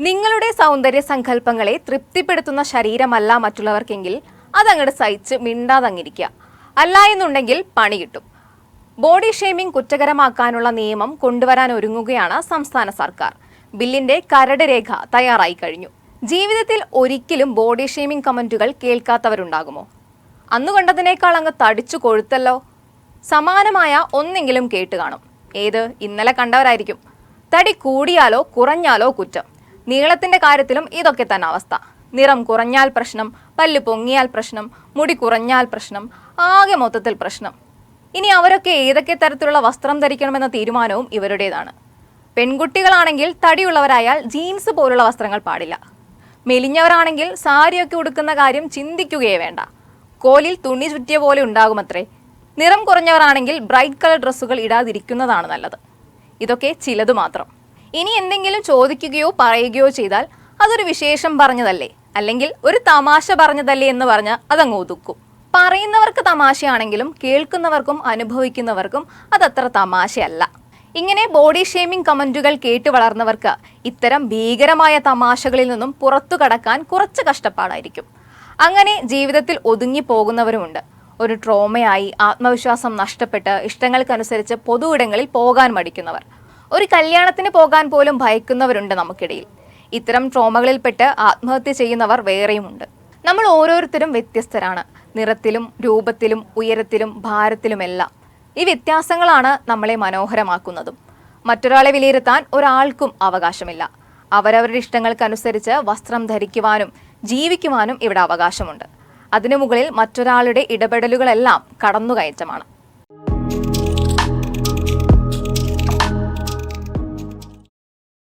നിങ്ങളുടെ സൗന്ദര്യ സങ്കല്പങ്ങളെ തൃപ്തിപ്പെടുത്തുന്ന ശരീരമല്ല മറ്റുള്ളവർക്കെങ്കിൽ അതങ്ങോട്ട് സഹിച്ച് മിണ്ടാതങ്ങിരിക്കുക അല്ല എന്നുണ്ടെങ്കിൽ പണി കിട്ടും. ബോഡി ഷേമിംഗ് കുറ്റകരമാക്കാനുള്ള നിയമം കൊണ്ടുവരാൻ ഒരുങ്ങുകയാണ് സംസ്ഥാന സർക്കാർ. ബില്ലിന്റെ കരട് രേഖ തയ്യാറായി കഴിഞ്ഞു. ജീവിതത്തിൽ ഒരിക്കലും ബോഡി ഷേമിംഗ് കമന്റുകൾ കേൾക്കാത്തവരുണ്ടാകുമോ? അന്ന് കണ്ടതിനേക്കാൾ അങ്ങ് തടിച്ചു കൊഴുത്തല്ലോ. സമാനമായ ഒന്നെങ്കിലും കേട്ട് കാണും. ഏത്? ഇന്നലെ കണ്ടവരായിരിക്കും. തടി കൂടിയാലോ കുറഞ്ഞാലോ കുറ്റം. നീളത്തിന്റെ കാര്യത്തിലും ഇതൊക്കെ തന്നെ അവസ്ഥ. നിറം കുറഞ്ഞാൽ പ്രശ്നം പല്ല് പൊങ്ങിയാൽ പ്രശ്നം മുടി കുറഞ്ഞാൽ പ്രശ്നം ആകെ മൊത്തത്തിൽ പ്രശ്നം. ഇനി അവരൊക്കെ ഏതൊക്കെ തരത്തിലുള്ള വസ്ത്രം ധരിക്കണമെന്ന തീരുമാനവും ഇവരുടേതാണ്. പെൺകുട്ടികളാണെങ്കിൽ തടിയുള്ളവരായാൽ ജീൻസ് പോലുള്ള വസ്ത്രങ്ങൾ പാടില്ല. മെലിഞ്ഞവരാണെങ്കിൽ സാരിയൊക്കെ ഉടുക്കുന്ന കാര്യം ചിന്തിക്കുകയേ വേണ്ട. കോലിൽ തുണി ചുറ്റിയ പോലെ ഉണ്ടാകുമത്രേ. നിറം കുറഞ്ഞവരാണെങ്കിൽ ബ്രൈറ്റ് കളർ ഡ്രസ്സുകൾ ഇടാതിരിക്കുന്നതാണ് നല്ലത്. ഇതൊക്കെ ചിലത് മാത്രം. ഇനി എന്തെങ്കിലും ചോദിക്കുകയോ പറയുകയോ ചെയ്താൽ അതൊരു വിശേഷം പറഞ്ഞതല്ലേ? അല്ലെങ്കിൽ ഒരു തമാശ പറഞ്ഞതല്ലേ എന്ന് പറഞ്ഞ് അതങ്ങ് ഒതുക്കും. പറയുന്നവർക്ക് തമാശയാണെങ്കിലും കേൾക്കുന്നവർക്കും അനുഭവിക്കുന്നവർക്കും അതത്ര തമാശയല്ല. ഇങ്ങനെ ബോഡി ഷേമിംഗ് കമന്റുകൾ കേട്ടു വളർന്നവർക്ക് ഇത്തരം ഭീകരമായ തമാശകളിൽ നിന്നും പുറത്തു കടക്കാൻ കുറച്ച് കഷ്ടപ്പാടായിരിക്കും. അങ്ങനെ ജീവിതത്തിൽ ഒതുങ്ങി പോകുന്നവരുമുണ്ട്. ഒരു ട്രോമയായി ആത്മവിശ്വാസം നഷ്ടപ്പെട്ട് ഇഷ്ടങ്ങൾക്കനുസരിച്ച് പൊതു ഇടങ്ങളിൽ പോകാൻ മടിക്കുന്നവർ. ഒരു കല്യാണത്തിന് പോകാൻ പോലും ഭയക്കുന്നവരുണ്ട് നമുക്കിടയിൽ. ഇത്തരം ട്രോമകളിൽപ്പെട്ട് ആത്മഹത്യ ചെയ്യുന്നവർ വേറെയുമുണ്ട്. നമ്മൾ ഓരോരുത്തരും വ്യത്യസ്തരാണ്. നിറത്തിലും രൂപത്തിലും ഉയരത്തിലും ഭാരത്തിലുമെല്ലാം. ഈ വ്യത്യാസങ്ങളാണ് നമ്മളെ മനോഹരമാക്കുന്നതും. മറ്റൊരാളെ വിലയിരുത്താൻ ഒരാൾക്കും അവകാശമില്ല. അവരവരുടെ ഇഷ്ടങ്ങൾക്കനുസരിച്ച് വസ്ത്രം ധരിക്കുവാനും ജീവിക്കുവാനും ഇവിടെ അവകാശമുണ്ട്. അതിനു മുകളിൽ മറ്റൊരാളുടെ ഇടപെടലുകളെല്ലാം കടന്നുകയറ്റമാണ്.